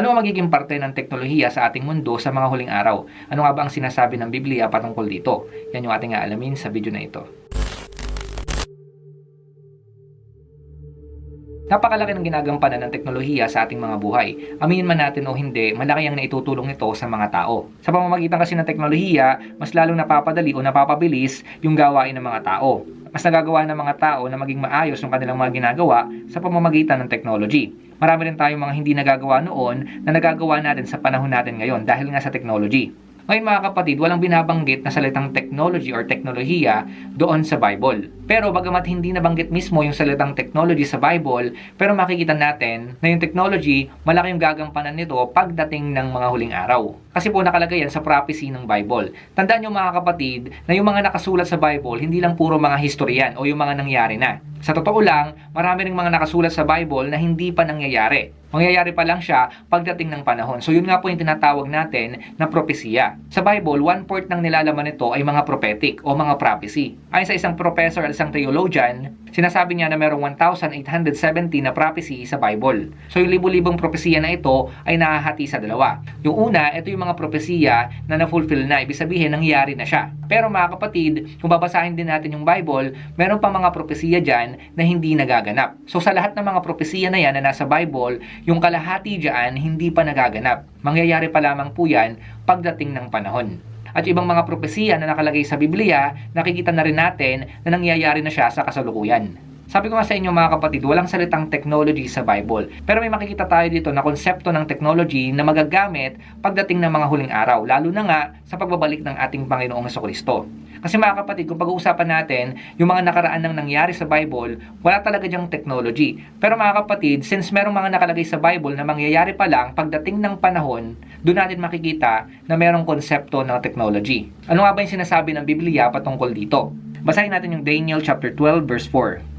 Ano ang magiging parte ng teknolohiya sa ating mundo sa mga huling araw? Ano nga ba ang sinasabi ng Biblia patungkol dito? Yan yung ating aalamin sa video na ito. Napakalaki ng ginagampanan ng teknolohiya sa ating mga buhay. Aminin man natin o hindi, malaki ang naitutulong ito sa mga tao. Sa pamamagitan kasi ng teknolohiya, mas lalong napapadali o napapabilis yung gawain ng mga tao. Mas nagagawa ng mga tao na maging maayos yung kanilang mga ginagawa sa pamamagitan ng technology. Marami rin tayong mga hindi nagagawa noon na nagagawa natin sa panahon natin ngayon dahil nga sa technology. Ngayon mga kapatid, walang binabanggit na salitang technology or teknolohiya doon sa Bible. Pero bagamat hindi nabanggit mismo yung salitang technology sa Bible, pero makikita natin na yung technology, malaki yung gagampanan nito pagdating ng mga huling araw. Kasi po nakalagay yan sa prophecy ng Bible. Tandaan nyo mga kapatid na yung mga nakasulat sa Bible, hindi lang puro mga historian o yung mga nangyari na. Sa totoo lang, marami ring mga nakasulat sa Bible na hindi pa nangyayari. Mangyayari pa lang siya pagdating ng panahon. So yun nga po yung tinatawag natin na propesya. Sa Bible, one-fourth ng nilalaman nito ay mga prophetic o mga prophecy. Ayon sa isang professor at isang theologian, sinasabi niya na mayroong 1,870 na prophecy sa Bible. So yung libu-libong propesiya na ito ay nahahati sa dalawa. Yung una, ito yung mga propesiya na na-fulfill na. Ibig sabihin, nangyari na siya. Pero mga kapatid, kung babasahin din natin yung Bible, meron pa mga propesiya dyan na hindi nagaganap. So sa lahat ng mga propesiya na yan na nasa Bible, yung kalahati dyan hindi pa nagaganap. Mangyayari pa lamang po yan pagdating ng panahon. At ibang mga propesiya na nakalagay sa Biblia, nakikita na rin natin na nangyayari na siya sa kasalukuyan. Sabi ko nga sa inyo mga kapatid, walang salitang technology sa Bible. Pero may makikita tayo dito na konsepto ng technology na magagamit pagdating ng mga huling araw, lalo na nga sa pagbabalik ng ating Panginoong Kristo. Kasi mga kapatid, kung pag-uusapan natin yung mga nakaraan ng nangyari sa Bible, wala talaga diyang technology. Pero mga kapatid, since merong mga nakalagay sa Bible na mangyayari pa lang pagdating ng panahon, doon natin makikita na merong konsepto ng technology. Ano nga ba yung sinasabi ng Biblia patungkol dito? Basahin natin yung Daniel chapter 12 verse 4.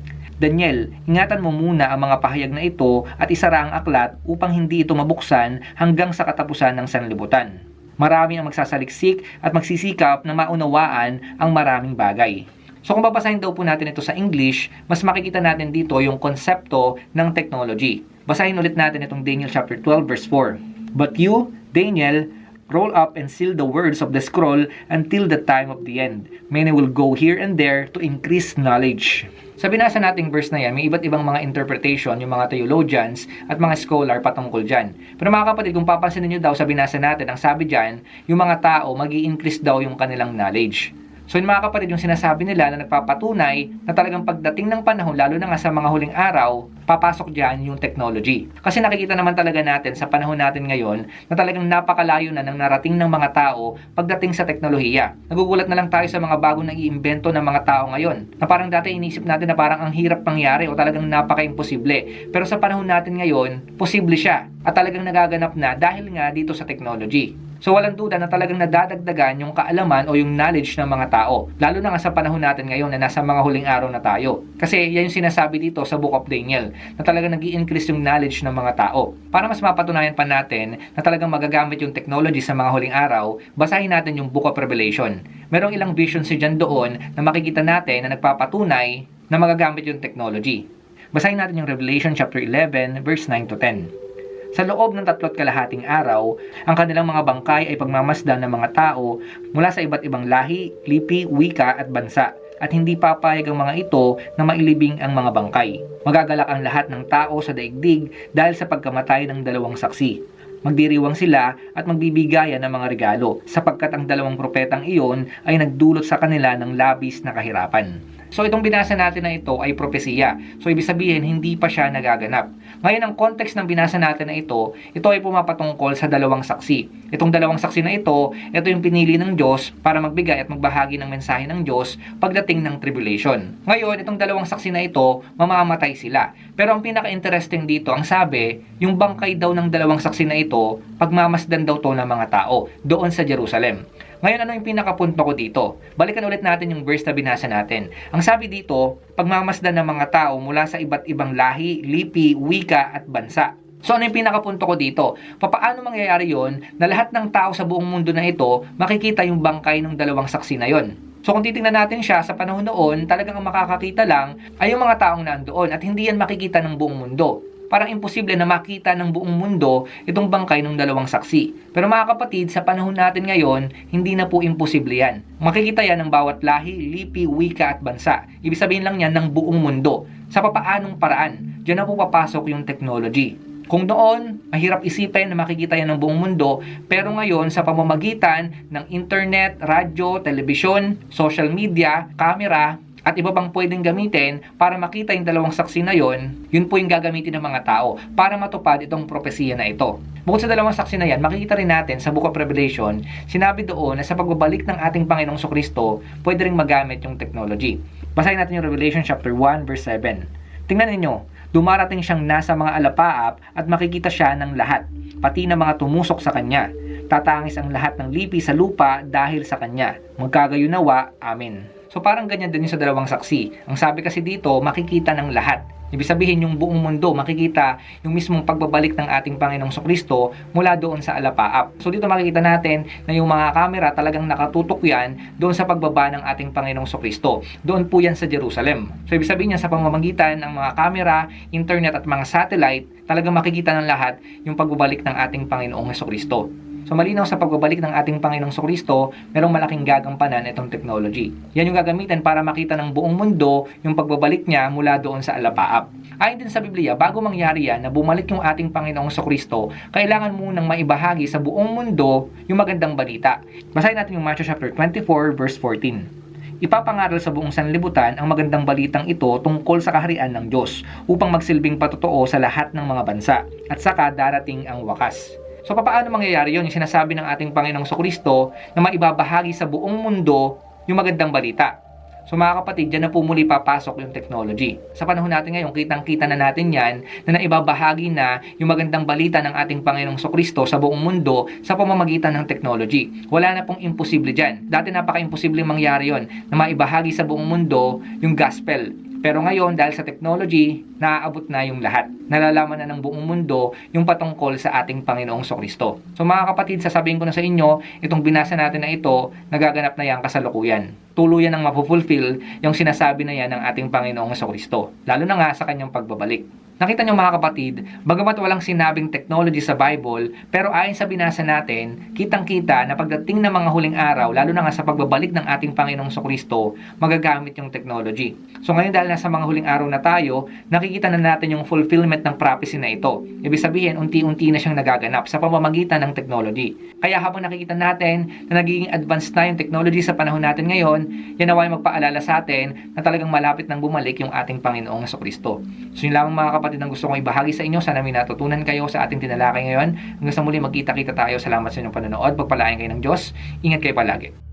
Daniel, ingatan mo muna ang mga pahayag na ito at isara ang aklat upang hindi ito mabuksan hanggang sa katapusan ng sanlibutan. Marami ang magsasaliksik at magsisikap na maunawaan ang maraming bagay. So kung babasahin daw po natin ito sa English, mas makikita natin dito yung konsepto ng technology. Basahin ulit natin itong Daniel chapter 12 verse 4. But you, Daniel, roll up and seal the words of the scroll until the time of the end. Many will go here and there to increase knowledge. Sa binasa nating verse na yan, may iba't ibang mga interpretation, yung mga theologians at mga scholar patungkol dyan. Pero mga kapatid, kung papansin niyo daw sa binasa natin, ang sabi dyan, yung mga tao, mag increase daw yung kanilang knowledge. So yun mga kapatid, yung sinasabi nila na nagpapatunay na talagang pagdating ng panahon, lalo na nga sa mga huling araw, papasok dyan yung technology. Kasi nakikita naman talaga natin sa panahon natin ngayon na talagang napakalayo na ng narating ng mga tao pagdating sa teknolohiya. Nagugulat na lang tayo sa mga bagong nag-iimbento ng mga tao ngayon. Na parang dati inisip natin na parang ang hirap pangyari o talagang napaka-imposible. Pero sa panahon natin ngayon, posible siya at talagang nagaganap na dahil nga dito sa technology. So walang duda na talagang nadadagdagan yung kaalaman o yung knowledge ng mga tao. Lalo na nga sa panahon natin ngayon na nasa mga huling araw na tayo. Kasi yan yung sinasabi dito sa Book of Daniel na talagang nag increase yung knowledge ng mga tao. Para mas mapatunayan pa natin na talagang magagamit yung technology sa mga huling araw, basahin natin yung Book of Revelation. Merong ilang visions si dyan doon na makikita natin na nagpapatunay na magagamit yung technology. Basahin natin yung Revelation chapter 11 verse 9 to 10. Sa loob ng tatlot kalahating araw, ang kanilang mga bangkay ay pagmamasdan ng mga tao mula sa iba't ibang lahi, lipi, wika at bansa at hindi papayag ang mga ito na mailibing ang mga bangkay. Magagalak ang lahat ng tao sa daigdig dahil sa pagkamatay ng dalawang saksi. Magdiriwang sila at magbibigayan ng mga regalo sapagkat ang dalawang propetang iyon ay nagdulot sa kanila ng labis na kahirapan. So itong binasa natin na ito ay propesiya. So ibig sabihin hindi pa siya nagaganap. Ngayon ang context ng binasa natin na ito, ito ay pumapatungkol sa dalawang saksi. Itong dalawang saksi na ito, ito yung pinili ng Diyos para magbigay at magbahagi ng mensahe ng Diyos pagdating ng tribulation. Ngayon, itong dalawang saksi na ito, mamamatay sila. Pero ang pinaka-interesting dito, ang sabi, yung bangkay daw ng dalawang saksi na ito, pagmamasdan daw to ng mga tao doon sa Jerusalem. Ngayon, ano yung pinakapunto ko dito? Balikan ulit natin yung verse na binasa natin. Ang sabi dito, pagmamasdan ng mga tao mula sa iba't ibang lahi, lipi, wika at bansa. So ano yung pinakapunto ko dito? Papaano mangyayari yon na lahat ng tao sa buong mundo na ito makikita yung bangkay ng dalawang saksi na yon? So kung titingnan natin siya sa panahon noon, talagang ang makakakita lang ay yung mga taong nandoon at hindi yan makikita ng buong mundo. Parang imposible na makita ng buong mundo itong bangkay ng dalawang saksi. Pero mga kapatid, sa panahon natin ngayon, hindi na po imposible yan. Makikita yan ng bawat lahi, lipi, wika at bansa. Ibig sabihin lang yan ng buong mundo. Sa papaanong paraan, diyan na po papasok yung technology. Kung noon, mahirap isipin na makikita yan ng buong mundo, pero ngayon sa pamamagitan ng internet, radyo, telebisyon, social media, camera, at iba pang pwedeng gamitin para makita yung dalawang saksi na yon, yun po yung gagamitin ng mga tao para matupad itong propesiya na ito. Bukod sa dalawang saksi na yan, makikita rin natin sa Book of Revelation, sinabi doon na sa pagbabalik ng ating Panginoong Kristo, pwede rin magamit yung technology. Basahin natin yung Revelation chapter 1 verse 7. Tingnan ninyo, dumarating siyang nasa mga alapaap at makikita siya ng lahat, pati na mga tumusok sa kanya. Tatangis ang lahat ng lipi sa lupa dahil sa kanya. Magkagayunawa, Amen. So parang ganyan din yung sa dalawang saksi. Ang sabi kasi dito, makikita ng lahat. Ibig sabihin yung buong mundo makikita yung mismong pagbabalik ng ating Panginoong Kristo mula doon sa alapaap. So dito makikita natin na yung mga kamera talagang nakatutok yan doon sa pagbaba ng ating Panginoong Kristo. Doon po yan sa Jerusalem. So ibig sabihin niya sa pamamagitan ng mga kamera, internet at mga satellite, talagang makikita ng lahat yung pagbabalik ng ating Panginoong Kristo. So malinaw sa pagbabalik ng ating Panginoong Kristo, merong malaking gagampanan itong technology. Yan yung gagamitin para makita ng buong mundo yung pagbabalik niya mula doon sa alapaap. Ayon din sa Biblia, bago mangyari yan na bumalik yung ating Panginoong Kristo, kailangan munang maibahagi sa buong mundo yung magandang balita. Basahin natin yung Matthew chapter 24 verse 14 ipapangaral sa buong sanlibutan ang magandang balitang ito tungkol sa kaharian ng Diyos upang magsilbing patotoo sa lahat ng mga bansa at saka darating ang wakas. So paano mangyayari yon Yung sinasabi ng ating Panginoong Kristo na maibabahagi sa buong mundo yung magandang balita. So mga kapatid, dyan na po muli papasok yung technology. Sa panahon natin ngayon, kitang-kita na natin yan na naibabahagi na yung magandang balita ng ating Panginoong Kristo sa buong mundo sa pamamagitan ng technology. Wala na pong imposible dyan. Dati napaka-imposible mangyari yon na maibahagi sa buong mundo yung gospel, pero ngayon, dahil sa technology, naaabot na yung lahat. Nalalaman na ng buong mundo yung patungkol sa ating Panginoong Kristo. So mga kapatid, sasabihin ko na sa inyo, itong binasa natin na ito, nagaganap na yan kasalukuyan. Tuluyan ang mapufulfill yung sinasabi na yan ng ating Panginoong Kristo. Lalo na nga sa kanyang pagbabalik. Nakita nyo mga kapatid, bagamat walang sinabing technology sa Bible, pero ayon sa binasa natin, kitang-kita na pagdating ng mga huling araw, lalo na nga sa pagbabalik ng ating Panginoong Kristo, magagamit yung technology. So ngayon dahil nasa mga huling araw na tayo, nakikita na natin yung fulfillment ng prophecy na ito. Ibig sabihin, unti-unti na siyang nagaganap sa pamamagitan ng technology. Kaya habang nakikita natin na nagiging advanced na yung technology sa panahon natin ngayon, yan naway magpaalala sa atin na talagang malapit nang bumalik yung ating Panginoong Kristo. So yun lamang mga kapatid, kapatid ang gusto kong ibahagi sa inyo. Sana may natutunan kayo sa ating tinalakay ngayon. Hanggang sa muli magkita-kita tayo. Salamat sa inyong panonood. Pagpalain kayo ng Diyos. Ingat kayo palagi.